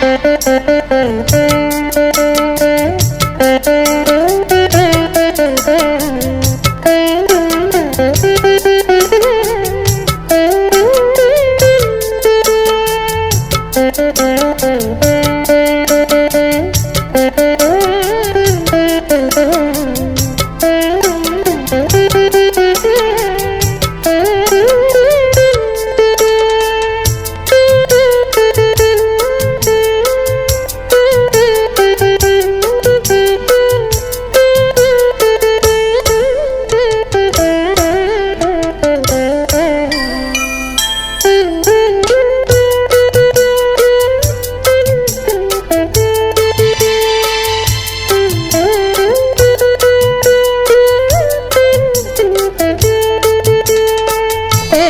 Thank you.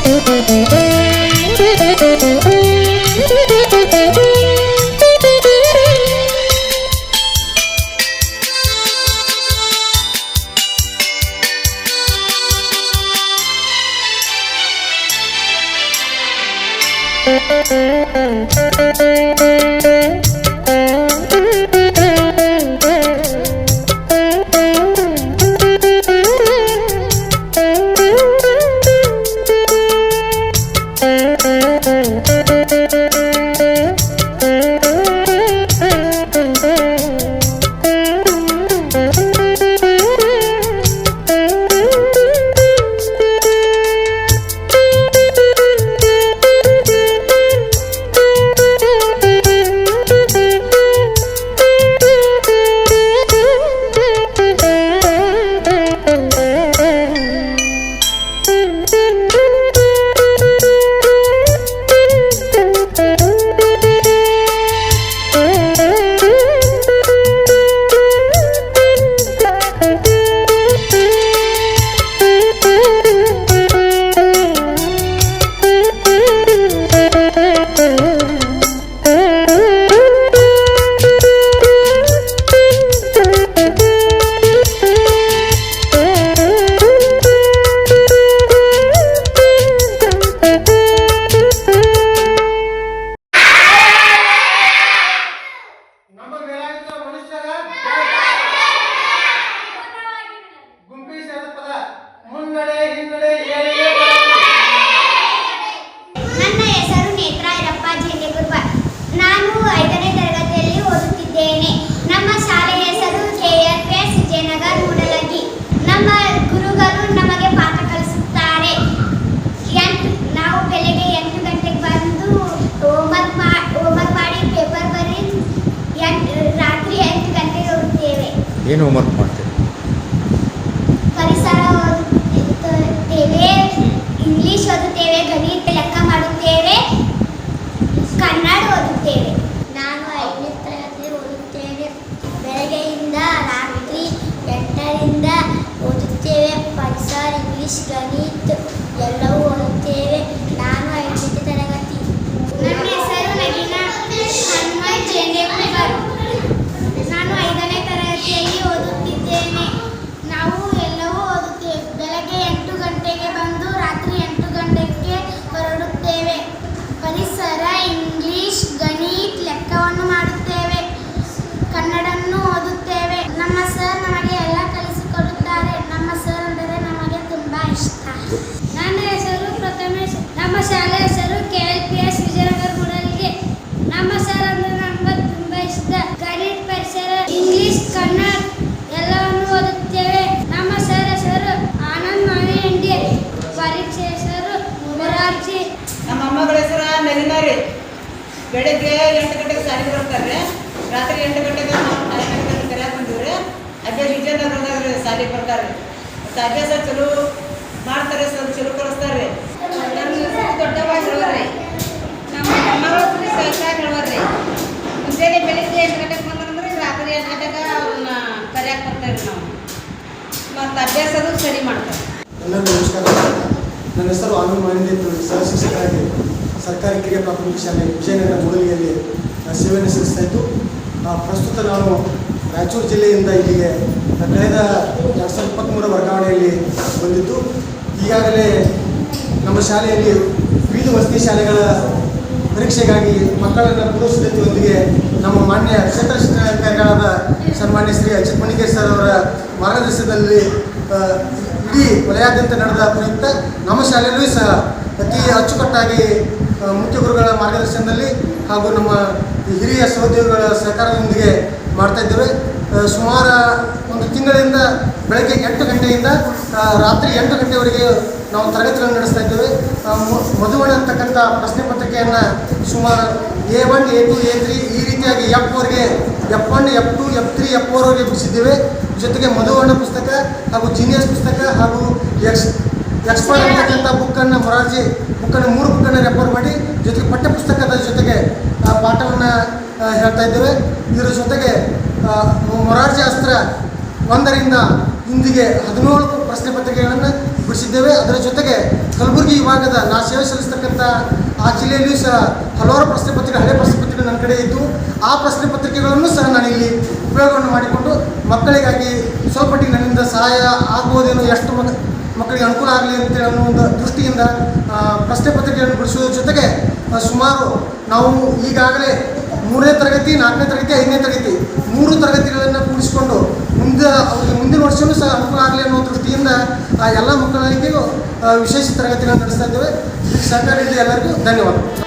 ನಮ್ಮ ಏನು homework ಮಾಡ್ತೀರಿ? ಪರಿಸರ ಓದುತ್ತೇವೆ, ಇಂಗ್ಲಿಷ್ ಓದುತ್ತೇವೆ, ಗಣಿತ ಲೆಕ್ಕ ಮಾಡುತ್ತೇವೆ, ಕನ್ನಡ ಓದುತ್ತೇವೆ. ನಾನು ಐದನೇ ತರಗತಿ ಓದುತ್ತೇವೆ. ಬೆಳಗ್ಗೆಯಿಂದ ರಾತ್ರಿ ಎಂಟರಿಂದ ಓದುತ್ತೇವೆ. ಪರಿಸರ, ಇಂಗ್ಲಿಷ್, ಗಣಿತ ಎಲ್ಲವೂ ಓದುತ್ತೇವೆ ನಾನು ಐದನೇ ತರಗತಿ ನನ್ನ ಹೆಸರು ನಗೀನಾ ಹನುಮಂತ್ ಜೇಂದೇಕುಂಬರ್ ನಾನು ಐದನೇ ತರಗತಿಯಲ್ಲಿ ಓದುತ್ತಿದ್ದೇನೆ ನಾವು ಎಲ್ಲವೂ ಓದುತ್ತೇವೆ ಬೆಳಗ್ಗೆ ಎಂಟು ಗಂಟೆಗೆ ಬಂದು ರಾತ್ರಿ ಎಂಟು ಗಂಟೆಗೆ ಹೊರಡುತ್ತೇವೆ ಪರಿಸರ ಇಂಗ್ಲಿಷ್ ಗಣಿತ ಲೆಕ್ಕವನ್ನು ಮಾಡುತ್ತೇವೆ ಕನ್ನಡನ್ನು ಓದುತ್ತೇವೆ ನಮ್ಮ ಸರ್ ನಮಗೆ ಎಲ್ಲ ಕಲಿಸಿಕೊಡುತ್ತಾರೆ ನಮ್ಮ ಸರ್ ಅಂದರೆ ನಮಗೆ ತುಂಬ ಇಷ್ಟ ನನ್ನ ಹೆಸರು ಪ್ರಥಮೇಶ್ ನಮ್ಮ ಶಾಲೆ ಹೆಸರು K L P S Vijayanagara ಮೂಡಲಿಗೆ ನಮ್ಮ ಸರ್ ಅಂದರೆ ನಮಗೆ ತುಂಬ ಇಷ್ಟ ಗಣಿತ ಪರಿಸರ ಇಂಗ್ಲಿಷ್ ಕನ್ನಡ ಎಲ್ಲವನ್ನು ಓದುತ್ತೇವೆ ನಮ್ಮ ಸರ್ ಹೆಸರು ಆನಂದ್ ಮಾವಿ ಇಂಡಿಯ ಪರೀಕ್ಷೆ ಹೆಸರು ಮೊರಾರ್ಜಿ ನಮ್ಮ ಮೊಮ್ಮಗಳ ಹೆಸರು ನಗಿನ ರೀ ಬೆಳಿಗ್ಗೆ ಎಂಟು ಗಂಟೆಗೆ ಸಾರಿಗೆ ಬರ್ತಾರೆ. ರಾತ್ರಿ ಎಂಟು ಗಂಟೆಗೆ ನಾಲ್ಕು ಗಂಟೆಗೆ ಕರೆಯಕ್ಕೆ ಬಂದಿವ್ರಿ ಅದೇ ವಿಜಯನಗರದಾಗ ರೀ ಸಾಲಿಗೆ ಬರ್ತಾರೆ. ಮತ್ತು ಅಭ್ಯಾಸ ಚಲೋ ಮಾಡ್ತಾರೆ, ಸ್ವಲ್ಪ ಚಲೋ ಹೆಸರು ದೊಡ್ಡವಾಗಿ ಹೇಳೋರಿ ನಮ್ಮ ಮೊಮ್ಮಗಳು ಸಹಿತ ಹೇಳೋರಿ ಮುಂಜಾನೆ ಬೆಳಿಗ್ಗೆ ಎಂಟು ಗಂಟೆಗೆ ಬಂದ್ರೆ ರಾತ್ರಿ ಎಂಟು ಗಂಟೆಗೆ ಅವ್ರನ್ನ ಕರೆಯಕ್ಕೆ ಬರ್ತಾರೆ ನಾವು. ಮತ್ತು ಅಭ್ಯಾಸದು ಸರಿ ಮಾಡ್ತಾರೆ. ಎಲ್ಲರಿಗೂ ನಮಸ್ಕಾರ. ನನ್ನ ಹೆಸರು ಮಹೇಂದ್ರ ಸಹ ಶಿಕ್ಷಕರಾಗಿ. ಸರ್ಕಾರಿ ಕಿರಿಯ ಪ್ರಾಥಮಿಕ ಶಾಲೆ ವಿಜಯನಗರ ಮೂಡಲಿಯಲ್ಲಿ ನಾನು ಸೇವೆಯನ್ನು ಸಲ್ಲಿಸ್ತಾ ಇತ್ತು ಪ್ರಸ್ತುತ ನಾನು ರಾಯಚೂರು ಜಿಲ್ಲೆಯಿಂದ ಇಲ್ಲಿಗೆ ಕಳೆದ ಎರಡು ಸಾವಿರದ ಇಪ್ಪತ್ತ್ಮೂರ ವರ್ಗಾವಣೆಯಲ್ಲಿ ಬಂದಿದ್ದು, ಈಗಾಗಲೇ ನಮ್ಮ ಶಾಲೆಯಲ್ಲಿ ವಿವಿಧ ವಸತಿ ಶಾಲೆಗಳ ಪರೀಕ್ಷೆಗಾಗಿ ಮಕ್ಕಳನ್ನು ಪೂರ್ವಸಿದ್ಧತೆಯೊಂದಿಗೆ ನಮ್ಮ ಮಾನ್ಯ ಕ್ಷೇತ್ರ ಶಿಕ್ಷಣಾಧಿಕಾರಿಗಳಾದ ಸನ್ಮಾನ್ಯ ಶ್ರೀ ಮಣಿಕೇರ್ ಸರ್ ಅವರ ಮಾರ್ಗದರ್ಶನದಲ್ಲಿ ಇಡೀ ವಲಯಾದ್ಯಂತ ನಡೆದ ಪ್ರಯುಕ್ತ ನಮ್ಮ ಶಾಲೆಯಲ್ಲೂ ಸಹ ಅತಿ ಅಚ್ಚುಕಟ್ಟಾಗಿ ಮುಖ್ಯ ಗುರುಗಳ ಮಾರ್ಗದರ್ಶನದಲ್ಲಿ ಹಾಗೂ ನಮ್ಮ ಹಿರಿಯ ಸಹೋದ್ಯೋಗಿಗಳ ಸಹಕಾರದೊಂದಿಗೆ ಮಾಡ್ತಾ ಇದ್ದೇವೆ. ಸುಮಾರು ಒಂದು ತಿಂಗಳಿಂದ ಬೆಳಗ್ಗೆ ಎಂಟು ಗಂಟೆಯಿಂದ ರಾತ್ರಿ ಎಂಟು ಗಂಟೆವರೆಗೆ ನಾವು ತರಗತಿಗಳನ್ನು ನಡೆಸ್ತಾ ಇದ್ದೇವೆ. ಮಧುವಣ ಅಂತಕ್ಕಂಥ ಪ್ರಶ್ನೆ ಪತ್ರಿಕೆಯನ್ನು ಸುಮಾರು A one, A two, A three ಈ ರೀತಿಯಾಗಿ F ಫೋರ್ಗೆ, F one, F two, F three, F ಫೋರ್ವರೆಗೆ ಬಿಡಿಸಿದ್ದೇವೆ. ಜೊತೆಗೆ ಮಧುವರ್ಣ ಪುಸ್ತಕ ಹಾಗೂ ಜೀನಿಯಸ್ ಪುಸ್ತಕ ಹಾಗೂ ಎಕ್ಸ್ ಅಂತಕ್ಕಂಥ ಬುಕ್ಕನ್ನು ಮೊರಾರ್ಜಿ ಬುಕ್ಕನ್ನು ಮೂರು ಬುಕ್ಕನ್ನು ರೆಫರ್ ಮಾಡಿ, ಜೊತೆಗೆ ಪಠ್ಯಪುಸ್ತಕದ ಜೊತೆಗೆ, ಆ, ಪಾಠವನ್ನು ಹೇಳ್ತಾ ಇದ್ದೇವೆ. ಇದರ ಜೊತೆಗೆ ಮೊರಾರ್ಜಿ ಅಸ್ತ್ರ ಒಂದರಿಂದ ಇಂದಿಗೆ ಹದಿನೇಳು ಪ್ರಶ್ನೆ ಪತ್ರಿಕೆಗಳನ್ನು ಬಿಡಿಸಿದ್ದೇವೆ. ಅದರ ಜೊತೆಗೆ ಕಲಬುರಗಿ ವಿಭಾಗದ ನಾ ಸೇವೆ ಸಲ್ಲಿಸ್ತಕ್ಕಂಥ ಆ ಜಿಲ್ಲೆಯಲ್ಲಿಯೂ ಸಹ ಹಲವಾರು ಪ್ರಶ್ನೆ ಪತ್ರಿಕೆ, ಹಳೆ ಪ್ರಶ್ನೆ ಪತ್ರಿಕೆ ನನ್ನ ಕಡೆ ಇದ್ದು, ಆ ಪ್ರಶ್ನೆ ಪತ್ರಿಕೆಗಳನ್ನು ಸಹ ನಾನು ಉಪಯೋಗವನ್ನು ಮಾಡಿಕೊಂಡು ಮಕ್ಕಳಿಗಾಗಿ ಸ್ವಲ್ಪ ನನ್ನಿಂದ ಸಹಾಯ ಆಗ್ಬೋದೇನೋ ಎಷ್ಟು ಮಗ ಮಕ್ಕಳಿಗೆ ಅನುಕೂಲ ಆಗಲಿ ಅಂತೇಳಿ ಅನ್ನೋ ಒಂದು ದೃಷ್ಟಿಯಿಂದ ಪ್ರಶ್ನೆ ಪತ್ರಿಕೆಯನ್ನು ಬಿಡಿಸುವುದರ ಜೊತೆಗೆ ಸುಮಾರು ನಾವು ಈಗಾಗಲೇ ಮೂರನೇ ತರಗತಿ, ನಾಲ್ಕನೇ ತರಗತಿ, ಐದನೇ ತರಗತಿ ಮೂರು ತರಗತಿಗಳನ್ನು ಕೂಡಿಸಿಕೊಂಡು ಮುಂದೆ, ಅವರಿಗೆ ಮುಂದಿನ ವರ್ಷವೂ ಸಹ ಅನುಕೂಲ ಆಗಲಿ ಅನ್ನೋ ದೃಷ್ಟಿಯಿಂದ, ಆ, ಎಲ್ಲ ಮಕ್ಕಳಿಗೂ ವಿಶೇಷ ತರಗತಿಗಳನ್ನು ನಡೆಸ್ತಾ ಇದ್ದೇವೆ. ಸಹಕಾರ ಎಲ್ಲರಿಗೂ ಧನ್ಯವಾದ